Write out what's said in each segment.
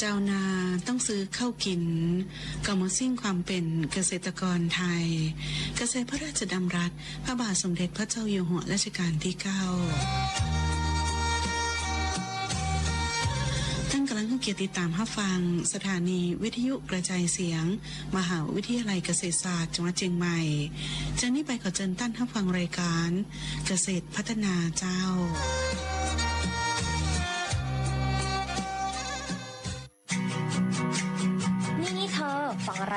หากเจ้านาต้องซื้อข้าวกินก็มดสิ้นความเป็นเกษตรกรไทย เกษตรพระราชดำรัส พระบาทสมเด็จพระเจ้าอยู่หัวรัชกาลที่เก้าท่านกำลังเกียรติดตามรับฟัง สถานีวิทยุกระจายเสียง มหาวิทยาลัยเกษตรศาสตร์จังหวัดเชียงใหม่จากนี้ไปขอเชิญท่านรับฟังรายการ เกษตรพัฒนาเจ้า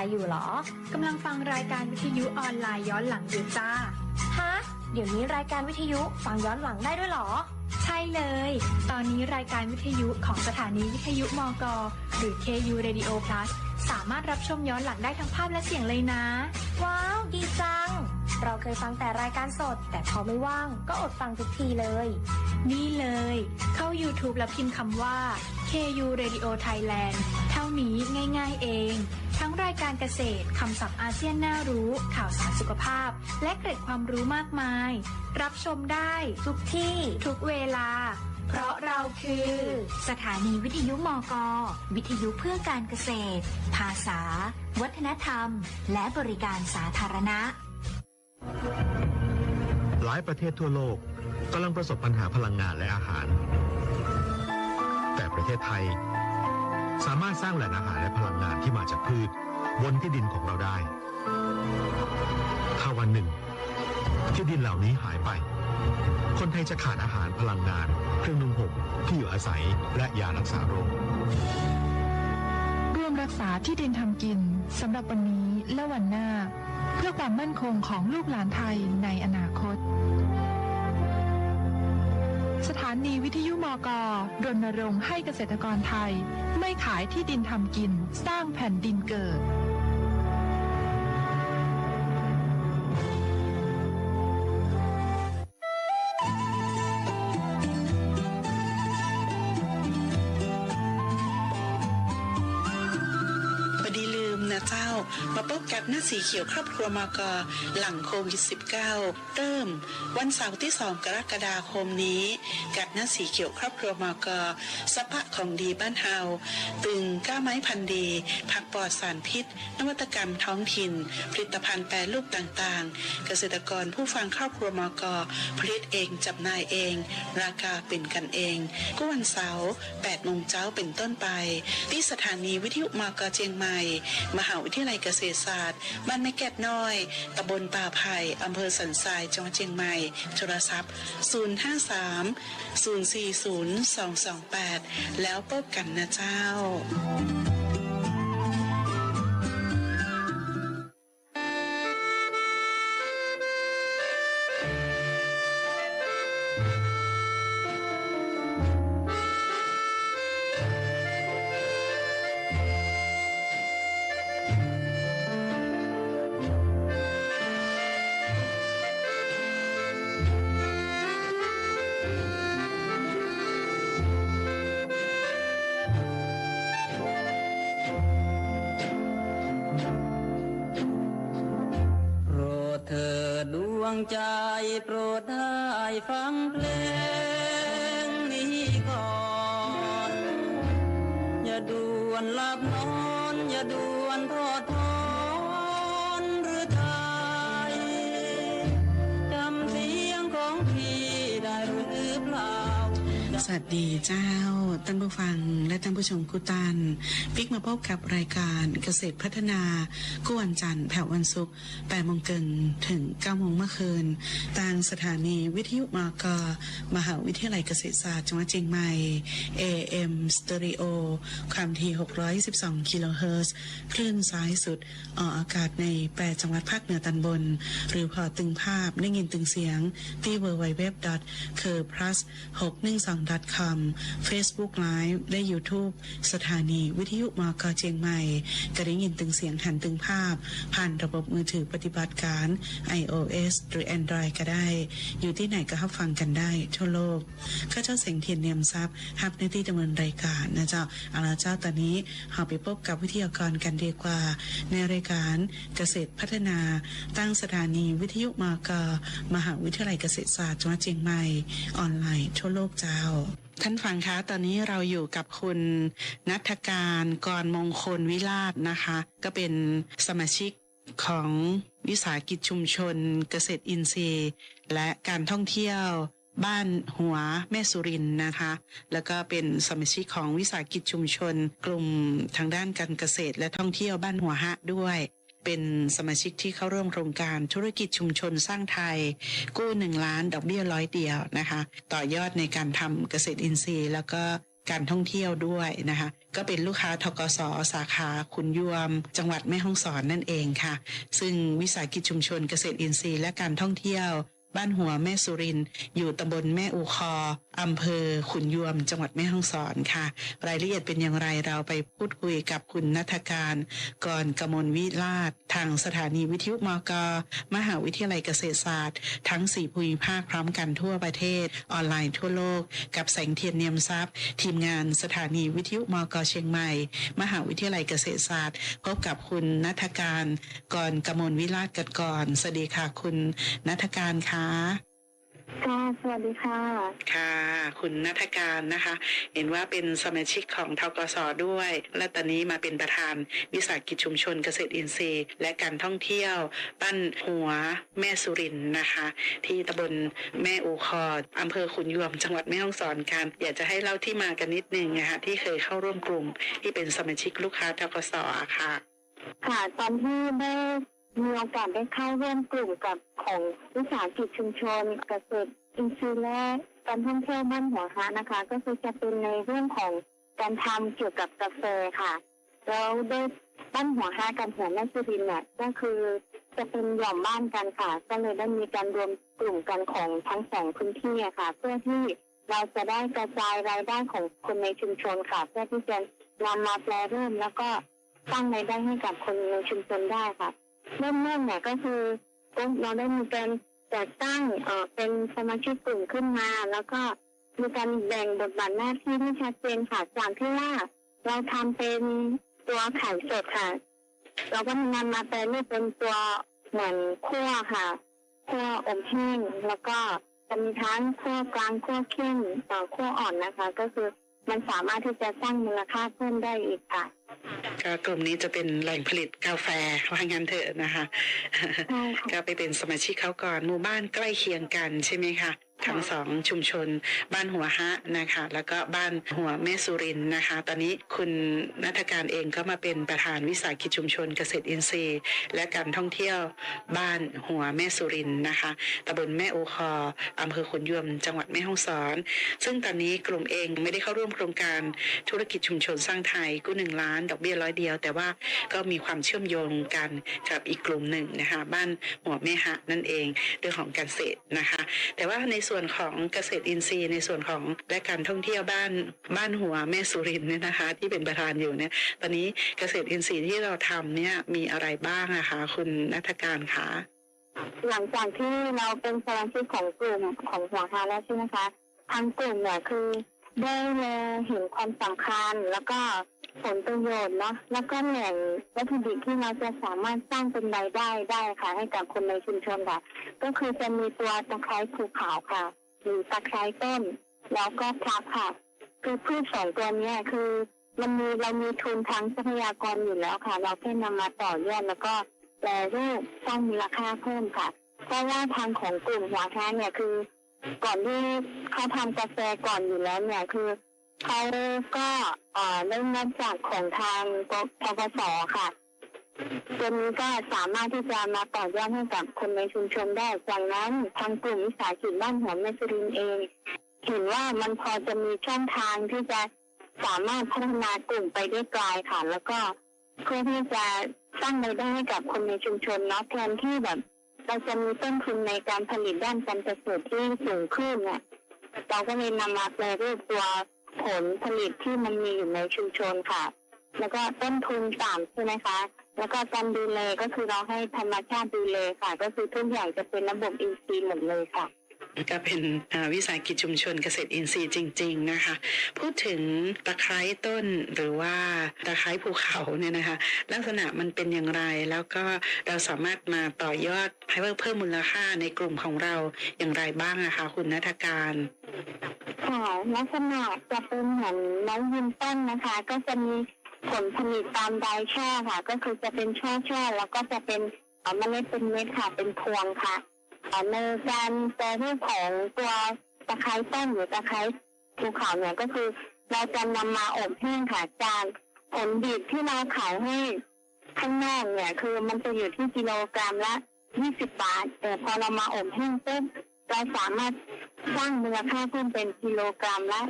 อะไรอยู่เหรอกำลังฟังรายการวิทยุออนไลน์ย้อนหลังอยู่จ้า ฮะ เดี๋ยวนี้รายการวิทยุฟังย้อนหลังได้ด้วยเหรอ ใช่เลย ตอนนี้รายการวิทยุของสถานีวิทยุมก หรือ KU Radio Plus สามารถรับชมย้อนหลังได้ทั้งภาพและเสียงเลยนะ ว้าว ดีจัง เราเคยฟังแต่รายการสด แต่พอไม่ว่างก็อดฟังทุกทีเลย นี่เลย เข้า YouTube แล้วพิมพ์คำว่า KU Radio Thailand เท่านี้ง่าย ๆเอง ทั้งรายการเกษตรคำศัพท์อาเซียนน่ารู้ ข่าวสารสุขภาพ และเกร็ดความรู้มากมาย รับชมได้ทุกที่ทุกเวลา เพราะเราคือ สถานีวิทยุมกวิทยุเพื่อการเกษตร ภาษา วัฒนธรรม และบริการสาธารณะ หลายประเทศทั่วโลกกำลังประสบปัญหาพลังงานและอาหาร แต่ประเทศไทย สามารถสร้างแหล่งอาหารและพลังงานที่มาจากพืชบนที่ดินของเราได้ ถ้าวันหนึ่ง ที่ดินเหล่านี้หายไป คนไทยจะขาดอาหารพลังงาน เครื่องนุ่งห่มที่อยู่อาศัยและยารักษาโรคร่วมรักษาที่ดินทำกินสำหรับวันนี้และวันหน้า เพื่อความมั่นคงของลูกหลานไทยในอนาคต สถานีวิทยุมกรณรงค์ให้เกษตรกรไทย ไม่ขายที่ดินทำกินสร้างแผ่นดินเกิด มาพบกับหน้าสีเขียวครอบครัวมกหลังโควิด -19 เริ่ม วันเสาร์ที่ 2 กรกฎาคมนี้ กับหน้าสีเขียวครอบครัวมกสภาของดีบ้านเฮาตึงก้าไม้พันธุ์ดี ผักปลอดสารพิษ นวัตกรรมท้องถิ่น ผลิตภัณฑ์แปรรูปต่างๆ เกษตรกรผู้ฟังครอบครัวมกผลิตเองจำหน่ายเอง ราคาเป็นกันเองก็วันเสาร์8โมงเช้าเป็นต้นไป ที่สถานีวิทยุมกเชียงใหม่ มหาวิทยาลัยเกษตรศาสตร์ บ้านแม่แกดน้อย ตำบลป่าไผ่อำเภอสันทราย จังหวัดเชียงใหม่ โทรศัพท์ 053 040 228 แล้วพบกันนะเจ้า วนหลับน สวัสดีเจ้าท่านผู้ฟังและท่านผู้ชมกุตันปิกมาพบกับรายการเกษตรพัฒนากู้วันจันทร์แผ่ววันศุกร์8โมงเกินถึง9โมงเมื่อคืนทางสถานีวิทยุมกมหาวิทยาลัยเกษตรศาสตร์จังหวัดเชียงใหม่ AM Stereo ความถี่612กิโลเฮิรตซ์คลื่นซ้ายสุดออกอากาศใน8จังหวัดภาคเหนือตอนบน หรือพอตึงภาพได้ยินตึงเสียงที่ www c u r plus 612 com Facebook Live และ YouTube สถานีวิทยุมกเชียงใหม่ก็ได้ยินตึงเสียงหันตึงภาพ ผ่านระบบมือถือปฏิบัติการ iOS หรือ Android ก็ได้ อยู่ที่ไหนก็รับฟังกันได้ ทั่วโลกข้าเจ้าเสียงเทียนเนียมทรัพย์ฮับในที่ดำเนินรายการนะเจ้าเอาละเจ้าตอนนี้เราไปพบกับวิทยากรกันดีกว่า ในรายการเกษตรพัฒนา ตั้งสถานีวิทยุมกมหาวิทยาลัยเกษตรศาสตร์จังหวัดเชียงใหม่ ออนไลน์ทั่วโลกเจ้าท่านฟังคะตอนนี้เราอยู่กับคุณนัทการกรมงคลวิราชนะคะ ก็เป็นสมาชิกของวิสาหกิจชุมชน เกษตรอินทรีย์ และการท่องเที่ยวบ้านหัวแม่สุรินนะคะ แล้วก็เป็นสมาชิกของวิสาหกิจชุมชน กลุ่มทางด้านการเกษตรและท่องเที่ยวบ้านหัวฮะด้วย เป็นสมาชิกที่เข้าร่วมโครงการธุรกิจชุมชนสร้างไทย กู้หนึ่งล้าน ดอกเบี้ยร้อยเดียวนะคะ ต่อยอดในการทำเกษตรอินทรีย์ แล้วก็การท่องเที่ยวด้วยนะคะ ก็เป็นลูกค้าทกสสาขาขุนยวม จังหวัดแม่ฮ่องสอนนั่นเองค่ะ ซึ่งวิสาหกิจชุมชนเกษตรอินทรีย์และการท่องเที่ยว บ้านหัวแม่สุริน อยู่ตำบลแม่อูคออำเภอขุนยวม จังหวัดแม่ฮ่องสอนค่ะ รายละเอียดเป็นอย่างไรเราไปพูดคุยกับคุณนัทการกรกมลวิราชทางสถานีวิทยุมก มหาวิทยาลัยเกษตรศาสตร์ ทั้ง 4 ภูมิภาคพร้อมกันทั่วประเทศ ออนไลน์ทั่วโลก กับแสงเทียนเนียมทรัพย์ ทีมงานสถานีวิทยุมก เชียงใหม่ มหาวิทยาลัยเกษตรศาสตร์ พบกับคุณนัทการกรกมลวิราชกันก่อนสวัสดีค่ะ คุณนัทการค่ะค่ะ สวัสดีค่ะ ค่ะ คุณนัทการนะคะ เห็นว่าเป็นสมาชิกของทกสด้วย และตอนนี้มาเป็นประธานวิสาหกิจชุมชนเกษตรอินทรีย์ และการท่องเที่ยวบ้านหัวแม่สุรินทร์นะคะ ที่ตำบลแม่อูคออำเภอขุนยวมจังหวัดแม่ฮ่องสอนกัน อยากจะให้เล่าที่มากันนิดนึงนะคะที่เคยเข้าร่วมกลุ่มที่เป็นสมาชิกลูกค้าทกสอะค่ะ ค่ะ ตอนที่ได้ มีโอกาสได้เข้าร่วมกลุ่มกับของวิสาหกิจชุมชนเกษตรอินทรีย์และการท่องเที่ยวบ้านหัวฮะนะคะ ก็คือจะเป็นในเรื่องของการทำเกี่ยวกับกาแฟค่ะ แล้วได้บ้านหัวฮะกับหัวแม่สุรินเนี่ยก็คือจะเป็นหย่อมบ้านกันค่ะ ก็เลยได้มีการรวมกลุ่มกันของทั้งสองพื้นที่ค่ะ เพื่อที่เราจะได้กระจายรายได้ของคนในชุมชนค่ะ เพื่อที่จะนำมาแปลรูปแล้วก็สร้างรายได้ให้กับคนในชุมชนได้ค่ะ เริ่มเริ่มเนี่ยก็คือเราได้มีการจัดตั้งเอ่อเป็นสมาชิกกลุ่มขึ้นมา แล้วก็มีการแบ่งบทบาทหน้าที่ที่ชัดเจนค่ะจากที่ว่าเราทำเป็นตัวไข่สดค่ะ เราก็นำมาแปลรูปเป็นตัวเหมือนคั่วค่ะคั่วอมแห้งแล้วก็จะมีทั้งคั่วกลางคั่วเข้มต่อคั่วอ่อนนะคะ ก็คือ มันสามารถที่จะสร้างมูลค่าเพิ่มได้อีกค่ะก็กลุ่มนี้จะเป็นแหล่งผลิตกาแฟว่างั้นเถอะนะคะใช่ค่ะก็ไปเป็นสมาชิกเขาก่อนหมู่บ้านใกล้เคียงกันใช่ไหมคะ ทั้งสองชุมชน บ้านหัวฮะนะคะ แล้วก็บ้านหัวแม่สุรินนะคะ ตอนนี้คุณนัทการเองก็มาเป็นประธานวิสาหกิจชุมชนเกษตรอินทรีย์ และการท่องเที่ยวบ้านหัวแม่สุรินนะคะตำบลแม่โอคออำเภอขนยวมจังหวัดแม่ฮ่องสอน ซึ่งตอนนี้กลุ่มเองไม่ได้เข้าร่วมโครงการธุรกิจชุมชนสร้างไทยกู้หนึ่งล้าน ดอกเบี้ยร้อยเดียว แต่ว่าก็มีความเชื่อมโยงกันกับอีกกลุ่มหนึ่งนะคะบ้านหัวแม่หะนั่นเองเรื่องของการเกษตรนะคะ แต่ว่าในส่วนวนของเกษตรอินทรีย์ในส่วนของและการท่องเที่ยวบ้านบ้านหัวแม่สุรินเนี่ยนะคะ ที่เป็นประธานอยู่เนี่ยตอนนี้เกษตรอินทรีย์ที่เราทำเนี่ยมีอะไรบ้างอะคะคุณนัทการคะหลังจากที่เราเป็นสมาชิกของกลุ่มของหัวฮาแล้วใช่ไหมคะทางกลุ่มเนี่ยคือได้เห็นความสำคัญแล้วก็ ผลประโยชน์เนาะแล้วก็แหล่งวัตถุดิบที่เราจะสามารถสร้างเป็นรายได้ได้ค่ะ ให้กับคนในชุมชนค่ะ ก็คือจะมีตัวตะไคร้ภูเขาค่ะหรือตะไคร้ต้น แล้วก็พลับค่ะ คือพืชสองตัวนี้คือมันมีเรามีทุนทางทรัพยากรอยู่แล้วค่ะ เราแค่นำมาต่อยอดแล้วก็แปรรูปสร้างมูลค่าเพิ่มค่ะ เพราะว่าทางของกลุ่มหัวแท้เนี่ยคือ ก่อนที่เขาทำกาแฟก่อนอยู่แล้วเนี่ยคือ เขาก็เอ่อเริ่มมาจากของทางกทกสค่ะตัวนี้ก็สามารถที่จะมาต่อยอดให้กับคนในชุมชนได้จากนั้นทางกลุ่มวิสาหกิจบ้านหัวแม่สุรินเองเห็นว่ามันพอจะมีช่องทางที่จะสามารถพัฒนากลุ่มไปได้ไกลค่ะ แล้วก็เพื่อที่จะสร้างรายได้ให้กับคนในชุมชนเนาะแทนที่แบบ เราจะมีต้นทุนในการผลิตด้านการเกษตรที่สูงขึ้นเนี่ยเราก็เลยนำมาแปลรูปตัว ผลผลิตที่มันมีอยู่ในชุมชนค่ะ แล้วก็ต้นทุนต่ำใช่ไหมคะ แล้วก็การดูแลก็คือเราให้ธรรมชาติดูแลค่ะ ก็คือทุกอย่างจะเป็นระบบอินทรีย์หมดเลยค่ะ ก็เป็นวิสาหกิจชุมชนเกษตรอินทรีย์จริง ๆนะคะ พูดถึงตะไคร้ต้นหรือว่าตะไคร้ภูเขาเนี่ยนะคะ ลักษณะมันเป็นอย่างไรแล้วก็เราสามารถมาต่อยอดให้เพิ่มมูลค่าในกลุ่มของเราอย่างไรบ้างอะคะคุณนัทการค่ะค่ลักษณะจะเป็นเหมือนไม้ยืนต้นนะคะ ก็จะมีผลผลิตตามใบช่อค่ะ ก็คือจะเป็นช่อช่อแล้วก็จะเป็นเอ่อเมล็ดเป็นเม็ดค่ะ เป็นพวงค่ะ เอ่อในการแปรรูปของตัวตะไคร้ต้นหรือตะไคร้ภูเขาเนี่ยก็คือเราจะนำมาอบแห้งค่ะจากผลดิบที่เราขายให้ข้างนอกเนี่ย คือมันจะอยู่ที่กิโลกรัมละ20บบาท แต่พอเรามาอบแห้งปุ๊บเราสามารถสร้างมูลค่าเพิ่มเป็นกิโลกรัมละ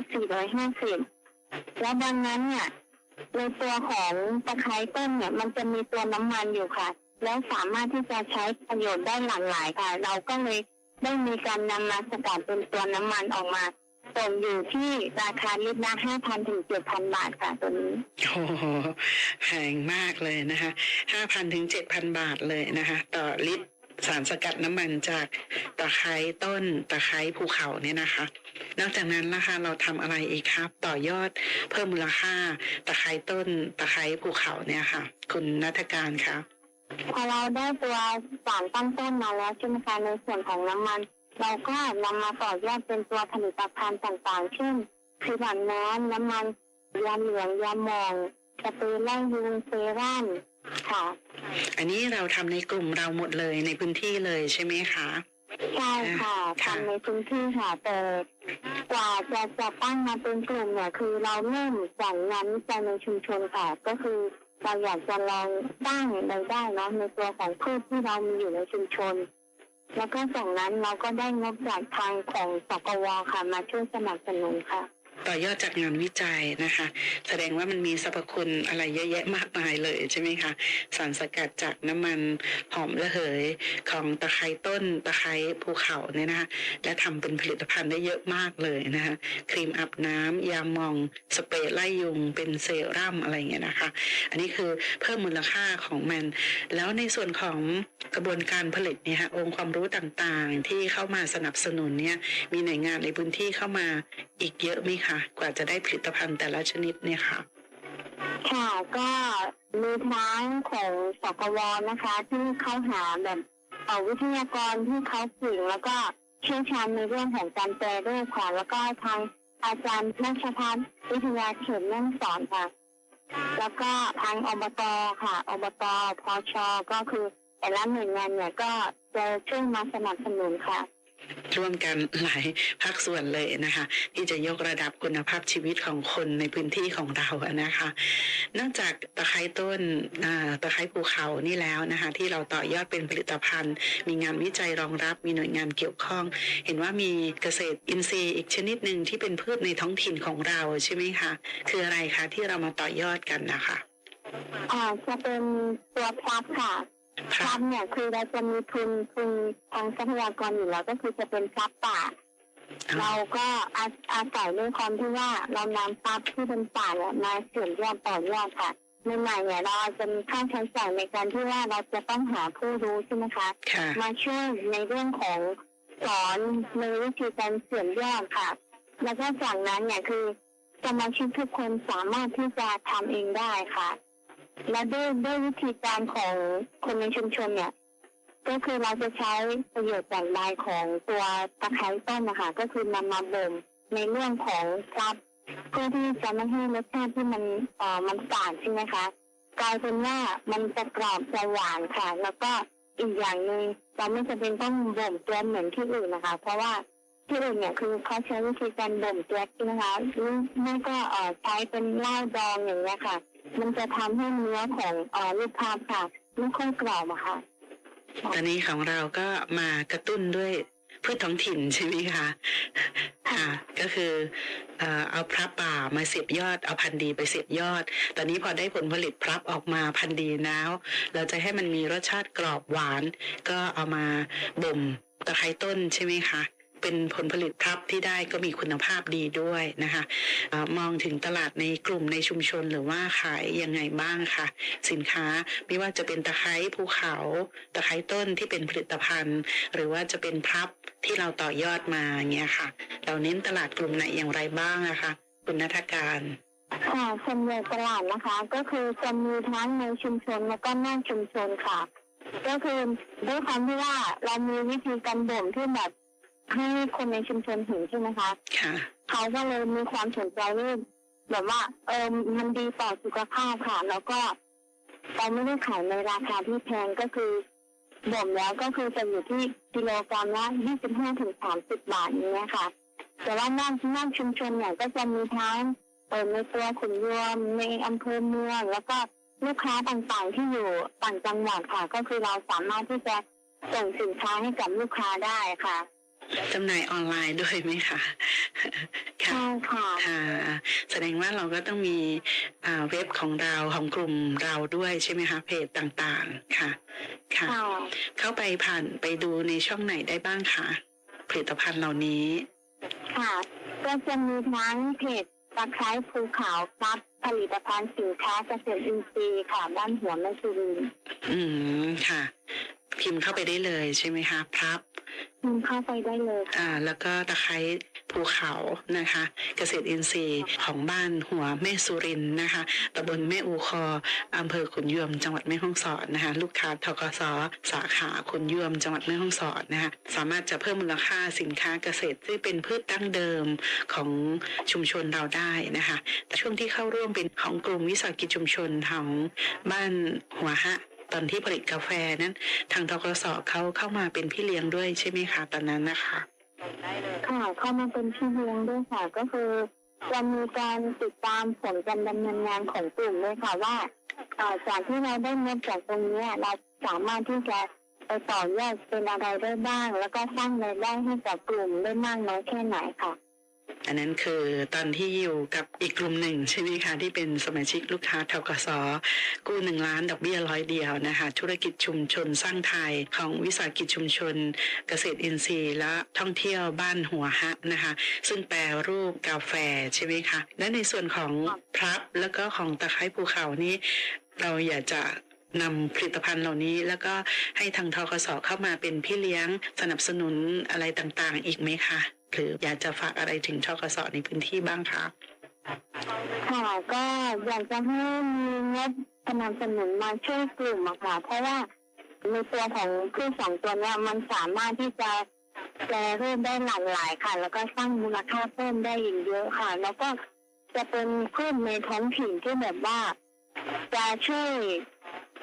450และดังนั้นเนี่ยในตัวของตะไคร้ต้นเนี่ย มันจะมีตัวน้ำมันอยู่ค่ะ แล้วสามารถที่จะใช้ประโยชน์ได้หลากหลายค่ะ เราก็เลยได้มีการนำมาสกัดเป็นตัวน้ำมันออกมาส่งอยู่ที่ราคาลิตรละ5,000ถึง7,000บาทค่ะตัวนี้โอ้โหแพงมากเลยนะคะห้าพันถึงเจ็ดพันบาทเลยนะคะ ต่อลิตรสารสกัดน้ำมันจากตะไคร้ต้นตะไคร้ภูเขาเนี่ยนะคะ นอกจากนั้นนะคะเราทำอะไรอีกครับ ต่อยอดเพิ่มมูลค่าตะไคร้ต้นตะไคร้ภูเขาเนี่ยค่ะ คุณนัฐการครับ พอเราได้ตัวสารตั้งต้นมาแล้วใช่ไหมคะในส่วนของน้ำมัน เราก็นำมาต่อยอดเป็นตัวผลิตภัณฑ์ต่างๆ เช่นคือหวานน้ำน้ำมันยาเหลืองยาหมองสเปรย์ไล่ยุงเซรั่มค่ะ อันนี้เราทำในกลุ่มเราหมดเลยในพื้นที่เลยใช่ไหมคะใช่ค่ะค่ะทำในพื้นที่ค่ะแต่กว่าจะจะตั้งมาเป็นกลุ่มเนี่ยคือเราเริ่มจากงานวิจัยในชุมชนค่ะก็คือ เราอยากจะลองสร้างรายได้เนาะในตัวของพืชที่เรามีอยู่ในชุมชน แล้วก็จากนั้นเราก็ได้งบจากทางของสกวค่ะมาช่วยสนับสนุนค่ะ ต่อยอดจากงานวิจัยนะคะ แสดงว่ามันมีสรรพคุณอะไรเยอะแยะมากมายเลยใช่ไหมคะสารสกัดจากน้ำมันหอมระเหยของตะไคร้ต้นตะไคร้ภูเขาเนี่ยนะคะและทำเป็นผลิตภัณฑ์ได้เยอะมากเลยนะคะครีมอาบน้ำยาหมองสเปรย์ไล่ยุงเป็นเซรั่มอะไรอย่างเงี้ยนะคะ อันนี้คือเพิ่มมูลค่าของมัน แล้วในส่วนของกระบวนการผลิตเนี่ยคะองค์ความรู้ต่างๆ ที่เข้ามาสนับสนุนเนี่ยมีหน่วยงานในพื้นที่เข้ามาอีกเยอะไหมคะกว่าจะได้ผลิตภัณฑ์แต่ละชนิดเนี่ยค่ะ ค่ะก็มีทั้งของสกวนะคะ ที่เขาหาแบบวิทยากรที่เขาเก่งแล้วก็เชี่ยวชาญในเรื่องของการแปรรูปค่ะแล้วก็ทางอาจารย์นัชพัฒน์วิทยาเขตแม่ฮ่องสอนค่ะ แล้วก็ทางอบตค่ะอบตพอชก็คือแต่ละหน่วยงานเนี่ยก็จะช่วยมาสนับสนุนค่ะ ร่วมกันหลายภาคส่วนเลยนะคะ ที่จะยกระดับคุณภาพชีวิตของคนในพื้นที่ของเรานะคะ นอกจากตะไคร้ต้นตะไคร้ภูเขานี่แล้วนะคะ ที่เราต่อยอดเป็นผลิตภัณฑ์ มีงานวิจัยรองรับมีหน่วยงานเกี่ยวข้อง เห็นว่ามีเกษตรอินทรีย์อีกชนิดหนึ่งที่เป็นพืชในท้องถิ่นของเราใช่ไหมคะคืออะไรคะที่เรามาต่อยอดกันนะคะอ่าจะเป็นตัวพลับค่ะ คพรัลับบเนี่ยคือเราจะมีทุนทุนทางทรัพยากรอยู่แล้วก็คือจะเป็นพลับป่า เราก็อาอาศัยด้วยความที่ว่าเรานำทรัพย์ที่เป็นป่าเนี่ยมาเสื่อมยอดต่อยอดค่ะใหม่ๆเนี่ยเราจะมีค่าใช้จ่ายในการที่ว่าเราจะต้องหาผู้รู้ใช่ไหมคะค่ะมาช่วยในเรื่องของสอนในวิธีการเสื่อมยอดค่ะ แล้วก็จากนั้นเนี่ยคือสมาชิกทุกคนสามารถที่จะทำเองได้ค่ะ และด้วยด้วยวิธีการของคนในชุมชนเนี่ย ก็คือเราจะใช้ประโยชน์จากใบของตัวตะไคร้ต้นนะคะก็คือนำมาบ่มในเรื่องของพลับเพื่อที่จะไม่ให้รสชาติที่มันเอ่อมันฝาดใช่ไหมคะกลายเป็นว่ามันจะกรอบจะหวานค่ะ แล้วก็อีกอย่างหนึ่งเราไม่จำเป็นต้องบ่มตัวเหมือนที่อื่นนะคะ เพราะว่าที่อื่นเนี่ยคือเขาใช้วิธีการบ่มตัวใช่ไหมคะหรือไม่ก็เอ่อใช้เป็นเหล้าดองอย่างเงี้ยค่ะ มันจะทำให้เนื้อของอลูกพาบค่ะไม่ค่อยกรอบอะค่ะ ตอนนี้ของเราก็มากระตุ้นด้วยพืชท้องถิ่นใช่ไหมคะค่ะก็คือเอ่อเอาพระป่ามาเสียบยอด เอาพันธุ์ดีไปเสียบยอด ตอนนี้พอได้ผลผลิตพรับออกมาพันธุ์ดีแล้ว เราจะให้มันมีรสชาติกรอบหวาน ก็เอามาบ่มตะไคร้ต้นใช่ไหมคะ เป็นผลผลิตพรับที่ได้ก็มีคุณภาพดีด้วยนะคะมองถึงตลาดในกลุ่มในชุมชนหรือว่าขายยังไงบ้างคะสินค้าไม่ว่าจะเป็นตะไคร้ภูเขาตะไคร้ต้นที่เป็นผลิตภัณฑ์ หรือว่าจะเป็นพรับที่เราต่อยอดมาเงี้ยค่ะ เราเน้นตลาดกลุ่มไหนอย่างไรบ้างนะคะคุณนัทการค่ะส่วนใหญ่ตลาดนะคะ ก็คือจะมีทั้งในชุมชนแล้วก็นอกชุมชนค่ะ ก็คือด้วยความที่ว่าเรามีวิธีการบ่มที่แบบ ให้คนในชุมชนเห็นใช่ไหมคะค่ะ เขาก็เลยมีความสนใจเรื่องแบบว่า เออมันดีต่อสุขภาพค่ะ แล้วก็เราไม่ได้ขายในราคาที่แพงก็คือบ่มแล้วก็คือจะอยู่ที่กิโลกรัมละ25ถึง30บาทอย่างเนี้ยค่ะแต่ว่าน่านน่านชุมชนเนี่ยก็จะมีทั้งเออในตัวขุนยวมในอำเภอเมืองแล้วก็ลูกค้าต่างๆที่อยู่ต่างจังหวัดค่ะ ก็คือเราสามารถที่จะส่งสินค้าให้กับลูกค้าได้ค่ะ จำหน่ายออนไลน์ด้วยไหมคะค่ะใช่ค่ะค่ะ แสดงว่าเราก็ต้องมีอ่าเว็บของเราของกลุ่มเราด้วยใช่ไหมคะเพจต่างๆค่ะค่ะ ค่ะ เข้าไปผ่านไปดูในช่องไหนได้บ้างคะผลิตภัณฑ์เหล่านี้ ค่ะก็จะมีทั้งเพจตะไคร้ภูเขาครับผลิตภัณฑ์สินค้าเกษตรอินทรีย์ค่ะบ้านหัวแม่สุรินทร์อืมค่ะ พิมพ์เข้าไปได้เลยใช่ไหมคะพรับพิมพ์เข้าไปได้เลยค่ะอ่า แล้วก็ตะไคร้ภูเขานะคะ เกษตรอินทรีย์ของบ้านหัวแม่สุรินทร์นะคะตำบลแม่อูคออำเภอขุนยวมจังหวัดแม่ฮ่องสอนนะคะ ลูกค้าทกสสาขาขุนยวมจังหวัดแม่ฮ่องสอนนะคะสามารถจะเพิ่มมูลค่าสินค้าเกษตรที่เป็นพืชดั้งเดิมของชุมชนเราได้นะคะแต่ช่วงที่เข้าร่วมเป็นของกลุ่มวิสาหกิจชุมชนของบ้านหัวฮะ ตอนที่ผลิตกาแฟนั้น ทางทกสเขาเข้ามาเป็นพี่เลี้ยงด้วยใช่ไหมคะตอนนั้นนะคะค่ะเข้ามาเป็นพี่เลี้ยงด้วยค่ะ ก็คือจะมีการติดตามผลการดำเนินงานของกลุ่มด้วยค่ะว่าจากที่เราได้เงินจากตรงนี้เราสามารถที่จะไปต่อยอดเป็นอะไรได้บ้าง แล้วก็สร้างรายได้ให้กับกลุ่มได้มากน้อยแค่ไหนค่ะ อันนั้นคือตอนที่อยู่กับอีกกลุ่มหนึ่งใช่ไหมคะที่เป็นสมาชิกลูกค้าทกสกู้หนึ่งล้านดอกเบี้ยร้อยเดียวนะคะธุรกิจชุมชนสร้างไทยของวิสาหกิจชุมชน เกษตรอินทรีย์และท่องเที่ยวบ้านหัวฮะนะคะ ซึ่งแปลรูปกาแฟใช่ไหมคะและในส่วนของพรับแล้วก็ของตะไคร้ภูเขานี้เราอยากจะนำผลิตภัณฑ์เหล่านี้แล้วก็ให้ทางทกสเข้ามาเป็นพี่เลี้ยงสนับสนุนอะไรต่างๆ อีกไหมคะ หรืออยากจะฝากอะไรถึงทกสในพื้นที่บ้างคะค่ะก็อยากจะให้มีงบสนับสนุนมาช่วยกลุ่มอะค่ะ เพราะว่าในตัวของพืชสองตัวเนี้ยมันสามารถที่จะแปรรูปได้หลากหลายค่ะ แล้วก็สร้างมูลค่าเพิ่มได้อีกเยอะค่ะ แล้วก็จะเป็นพืชในท้องถิ่นที่แบบว่า จะช่วย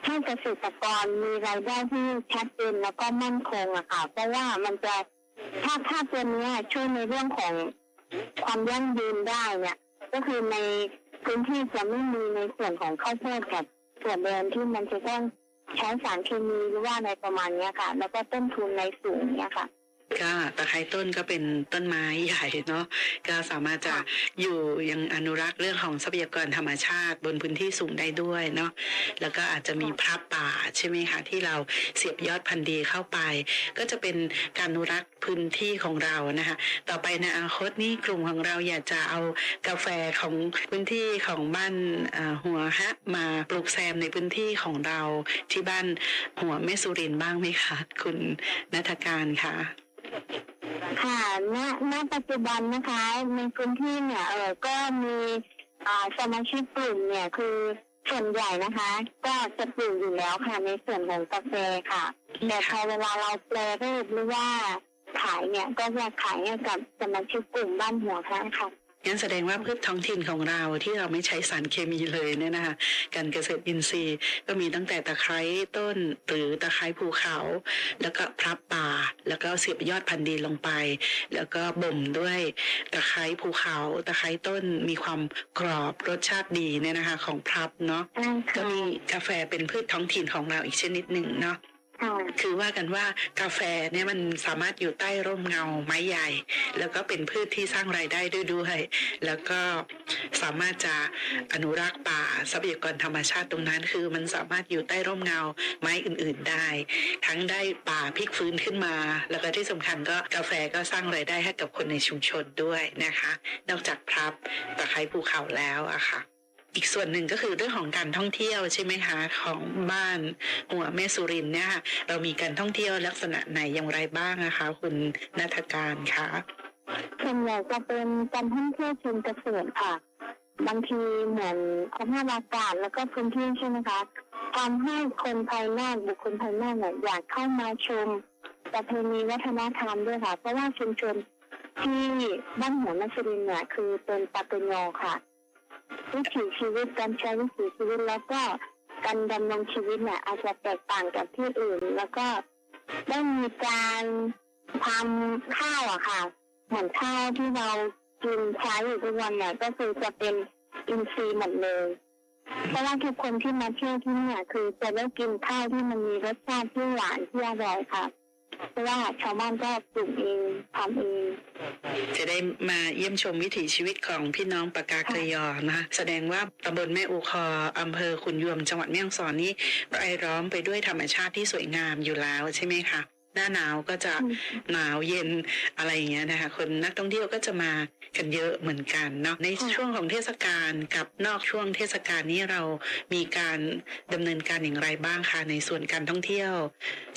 ให้เกษตรกรมีรายได้ที่ชัดเจนแล้วก็มั่นคงอะค่ะ เพราะว่ามันจะ ถ้าถ้าตัวนี้ช่วยในเรื่องของความยั่งยืนได้เนี่ย ก็คือในพื้นที่จะไม่มีในส่วนของข้าวโพดกับส่วนเดิมที่มันจะต้องใช้สารเคมีหรือว่าอะไรประมาณเนี้ยค่ะ แล้วก็ต้นทุนในสูงเนี่ยค่ะ ก็ตะไคร้ต้นก็เป็นต้นไม้ใหญ่เนาะก็สามารถจะอยู่ยังอนุรักษ์เรื่องของทรัพยากรธรรมชาติ บนพื้นที่สูงได้ด้วยเนาะแล้วก็อาจจะมีพระป่าใช่ไหมคะที่เราเสียบยอดพันธุ์ดีเข้าไป ก็จะเป็นการอนุรักษ์พื้นที่ของเรานะคะต่อไปในอนาคตนี่กลุ่มของเราอยากจะเอากาแฟของพื้นที่ของบ้านเอ่อหัวฮะมาปลูกแซมในพื้นที่ของเราที่บ้านหัวแม่สุรินทร์บ้างไหมคะ คุณนัฐการคะ ค่ะณณปัจจุบันนะคะในพื้นที่เนี่ยเออก็มีอ่าสมาชิกกลุ่มเนี่ยคือส่วนใหญ่นะคะ ก็จะปลูกอยู่แล้วค่ะในส่วนของกาแฟค่ะแต่พอเวลาเราแปลรูปหรือว่าขายเนี่ยก็จะขายให้กับสมาชิกกลุ่มบ้านหัวพระค่ะ งั้นแสดงว่าพืชท้องถิ่นของเราที่เราไม่ใช้สารเคมีเลยเนี่ยนะคะการเกษตรอินทรีย์ก็มีตั้งแต่ตะไคร้ต้นหรือตะไคร้ภูเขา แล้วก็พรับป่า แล้วก็เสียบยอดพันธุ์ดีลงไป แล้วก็บ่มด้วยตะไคร้ภูเขา ตะไคร้ต้นมีความกรอบรสชาติดีเนี่ยนะคะของพรับเนาะใช่ก็ค่ะมีกาแฟเป็นพืชท้องถิ่นของเราอีกชนิดหนึ่งเนาะ คือว่ากันว่ากาแฟเนี่ยมันสามารถอยู่ใต้ร่มเงาไม้ใหญ่ แล้วก็เป็นพืชที่สร้างรายได้ด้วยด้วย แล้วก็สามารถจะอนุรักษ์ป่าทรัพยากรธรรมชาติตรงนั้น คือมันสามารถอยู่ใต้ร่มเงาไม้อื่น ๆได้ ทั้งได้ป่าพลิกฟื้นขึ้นมา แล้วก็ที่สำคัญก็กาแฟก็สร้างรายได้ให้กับคนในชุมชนด้วยนะคะ นอกจากพรับตะไคร้ภูเขาแล้วอะค่ะ อีกส่วนหนึ่งก็คือเรื่องของการท่องเที่ยวใช่ไหมคะของบ้านหัวแม่สุรินเนี่ยค่ะเรามีการท่องเที่ยวลักษณะไหนอย่างไรบ้างนะคะ คุณนัฐการคะส่วนใหญ่จะเป็นการท่องเที่ยวเชิงเกษตรค่ะ บางทีเหมือนสภาพอากาศแล้วก็พื้นที่ใช่ไหมคะทำให้คนภายนอกบุคคลภายนอกเนี่ยอยากเข้ามาชมประเพณีวัฒนธรรมด้วยค่ะ เพราะว่าชุมชนที่บ้านหัวมัสรินเนี่ยคือเป็นปาเปโยค่ะ วิถีชีวิตการใช้วิถีชีวิตแล้วก็การดำรงชีวิตเนี่ยอาจจะแตกต่างกับที่อื่น แล้วก็ได้มีการทำข้าวอะค่ะ เหมือนข้าวที่เรากินใช้อยู่ทุกวันเนี่ยก็คือจะเป็นอินทรีย์หมดเลยเพราะว่าทุกคนที่มาเที่ยวที่เนี่ยคือจะได้กินข้าวที่มันมีรสชาติที่หวานที่อร่อยค่ะ เพราะว่าชาวบ้านก็ปลูกเองทำเอง จะได้มาเยี่ยมชมวิถีชีวิตของพี่น้องปากกาเกยอนะคะแสดงว่าตำบลแม่อูคออำเภอขุนยวมจังหวัดแม่ฮ่องสอนนี้รายล้อมไปด้วยธรรมชาติที่สวยงามอยู่แล้วใช่ไหมคะ หน้าหนาวก็จะหนาวเย็นอะไรอย่างเงี้ยนะคะ คนนักท่องเที่ยวก็จะมากันเยอะเหมือนกันเนาะในช่วงของเทศกาลกับนอกช่วงเทศกาลนี้เรามีการดำเนินการอย่างไรบ้างคะในส่วนการท่องเที่ยว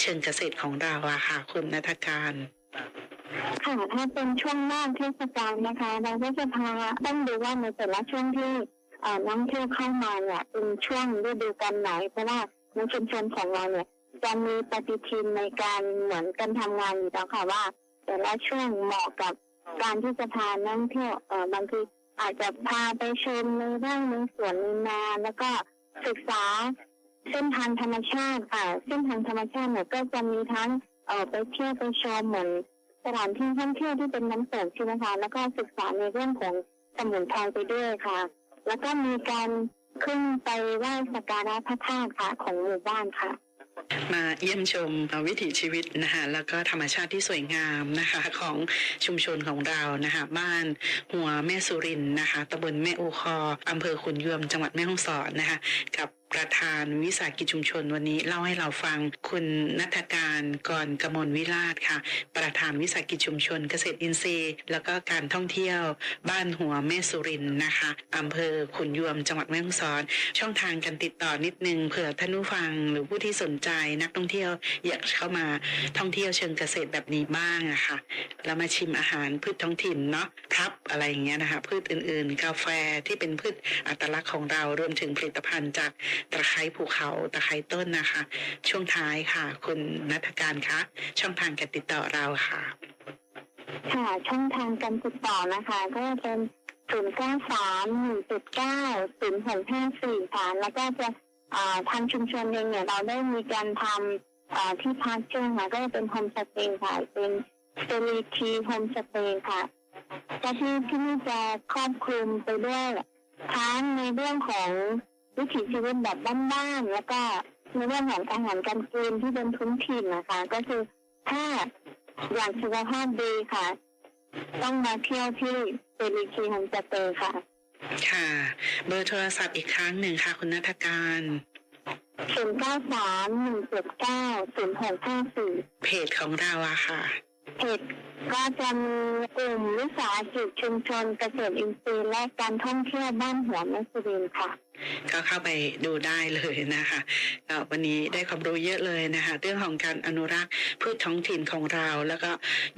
เชิงเกษตรของเราอะค่ะคุณนัทการค่ะถ้าเป็นช่วงหน้าเทศกาลนะคะ เราก็จะพาต้องดูว่าในแต่ละช่วงที่เอ่อนักท่องเที่ยวเข้ามาเนี่ยเป็นช่วงฤดูกาลไหนเพราะว่าในชุมชนของเราเนี่ย จะมีปฏิทินในการเหมือนกันทำงานอยู่แล้วค่ะว่า แต่ละช่วงเหมาะกับการที่จะพานักท่องเที่ยวเอ่อบางทีอาจจะพาไปชมในไร่ในสวนในนาแล้วก็ศึกษาเส้นทางธรรมชาติค่ะเส้นทางธรรมชาติเนี่ยก็จะมีทั้งเอ่อไปเที่ยวไปชมเหมือนสถานที่ท่องเที่ยวที่เป็นน้ำตกใช่ไหมคะแล้วก็ศึกษาในเรื่องของสมุนไพรไปด้วยค่ะ แล้วก็มีการขึ้นไปไหว้สักการะพระธาตุค่ะของหมู่บ้านค่ะ มาเยี่ยมชมวิถีชีวิตนะคะแล้วก็ธรรมชาติที่สวยงามนะคะของชุมชนของเรานะคะบ้านหัวแม่สุรินนะคะตำบลแม่อูคออำเภอขุนยวมจังหวัดแม่ฮ่องสอนนะคะกับ ประธานวิสาหกิจชุมชนวันนี้เล่าให้เราฟังคุณนัทการกรกมลวิราชค่ะ ประธานวิสาหกิจชุมชน เกษตรอินทรีย์ แล้วก็การท่องเที่ยว บ้านหัวแม่สุรินนะคะอำเภอขุนยวมจังหวัดแม่ฮ่องสอน ช่องทางการติดต่อนิดนึงเผื่อท่านผู้ฟังหรือผู้ที่สนใจนักท่องเที่ยวอยากเข้ามาท่องเที่ยวเชิงเกษตรแบบนี้บ้างอะค่ะแล้วมาชิมอาหารพืชท้องถิ่นเนาะพรับอะไรอย่างเงี้ยนะคะพืชอื่นๆ กาแฟที่เป็นพืชอัตลักษณ์ของเรารวมถึงผลิตภัณฑ์จากตะไคร้ภูเขาตะไคร้ต้นนะคะ ช่วงท้ายค่ะ คุณนัทการคะช่องทางการติดต่อเราค่ะ ค่ะช่องทางการติดต่อนะคะ ก็เป็น0 9 3 1 7 9 0 6 5 4ค่ะแล้วก็จะทางชุมชนเองเนี่ยเราได้มีการทำที่พักเชิงค่ะก็จะเป็นโฮมสเตย์ค่ะเป็นสเซรีทีโฮมสเตย์ค่ะก็ที่ที่นี่จะครอบคลุมไปด้วยทั้งในเรื่องของ วิถีชีวิตแบบบ้านๆแล้วก็ในเรื่องของอาหารการกินที่เป็นพื้นถิ่นนะคะ ก็คือถ้าอยากสุขภาพดีค่ะ ต้องมาเที่ยวที่เซรีคีโฮมสเตย์ค่ะ ค่ะ เบอร์โทรศัพท์อีกครั้งหนึ่งค่ะ คุณนัทการ0 9 3 1 7 9 0 6 5 4เพจของเราอะค่ะ เพจก็จะมีกลุ่มวิสาหกิจชุมชนเกษตรอินทรีย์และการท่องเที่ยวบ้านหัวแม่สุรินทร์ค่ะ ก็เข้าไปดูได้เลยนะคะก็วันนี้ได้ความรู้เยอะเลยนะคะ เรื่องของการอนุรักษ์พืชท้องถิ่นของเรา แล้วก็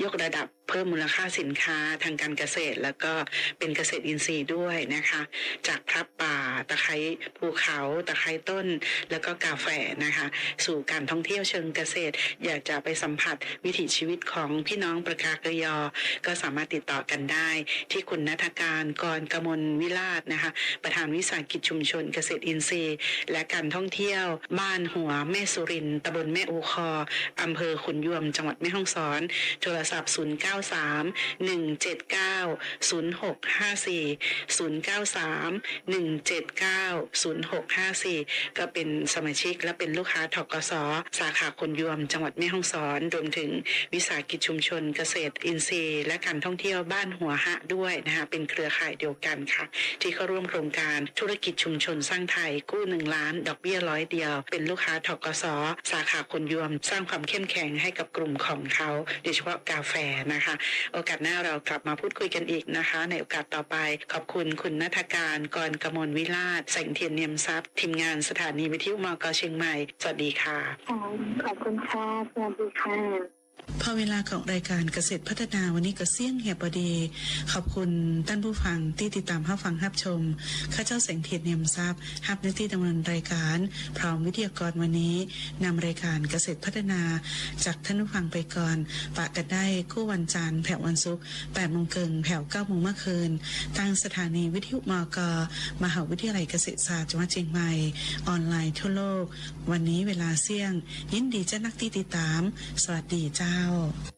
ยกระดับเพิ่มมูลค่าสินค้าทางการเกษตร แล้วก็เป็นเกษตรอินทรีย์ด้วยนะคะ จากพรับป่าตะไคร้ภูเขาตะไคร้ต้น แล้วก็กาแฟนะคะ สู่การท่องเที่ยวเชิงเกษตร อยากจะไปสัมผัสวิถีชีวิตของพี่น้องประกาเกยอ ก็สามารถติดต่อกันได้ ที่คุณนัทการกรกมลวิราชนะคะ ประธานวิสาหกิจชุมชนเกษตรอินทรีย์ และการท่องเที่ยว บ้านหัวแม่สุรินต์ตำบลแม่อูคออำเภอขุนยวม จังหวัดแม่ฮ่องสอน โทรศัพท์ 0 9 3 1 7 9 0 6 5 4 0 9 3 1 7 9 0 6 5 4 ก็เป็นสมาชิกและเป็นลูกค้าทกสสาขาขุนยวม จังหวัดแม่ฮ่องสอน รวมถึงวิสาหกิจชุมชนเกษตรอินทรีย์ และการท่องเที่ยวบ้านหัวหะด้วยนะคะเป็นเครือข่ายเดียวกันค่ะ ที่เข้าร่วมโครงการธุรกิจชุมชนสร้างไทยกู้หนึ่งล้าน ดอกเบี้ยร้อยเดียว เป็นลูกค้าทกสสาขาคนยวม สร้างความเข้มแข็งให้กับกลุ่มของเขาโดยเฉพาะกาแฟนะคะ โอกาสหน้าเรากลับมาพูดคุยกันอีกนะคะ ในโอกาสต่อไปขอบคุณคุณนัทการกรกมลวิราชแสงเทียนเนียมทรัพย์ทีมงานสถานีวิทยุมกเชียงใหม่ สวัสดีค่ะ ขอบคุณค่ะ สวัสดีค่ะ พอเวลาของรายการเกษตรพัฒนาวันนี้ก็เสี่ยงเหียบดี ขอบคุณท่านผู้ฟังที่ติดตามรับฟังรับชม ข้าเจ้าแสงเทียนเนียมทรัพย์ฮับหน้าที่ดำเนินรายการ พร้อมวิทยากรวันนี้นำรายการเกษตรพัฒนาจากท่านผู้ฟังไปก่อนปะกันได้คู่วันจันทร์แผ่ววันศุกร์8โมงเกินแผ่ว9โมงเมื่อคืนทางสถานีวิทยุมกมหาวิทยาลัยเกษตรศาสตร์จังหวัดเชียงใหม่ออนไลน์ทั่วโลก วันนี้เวลาเสี่ยง ยินดีเจ้านักที่ติดตาม สวัสดีจ้า Wow.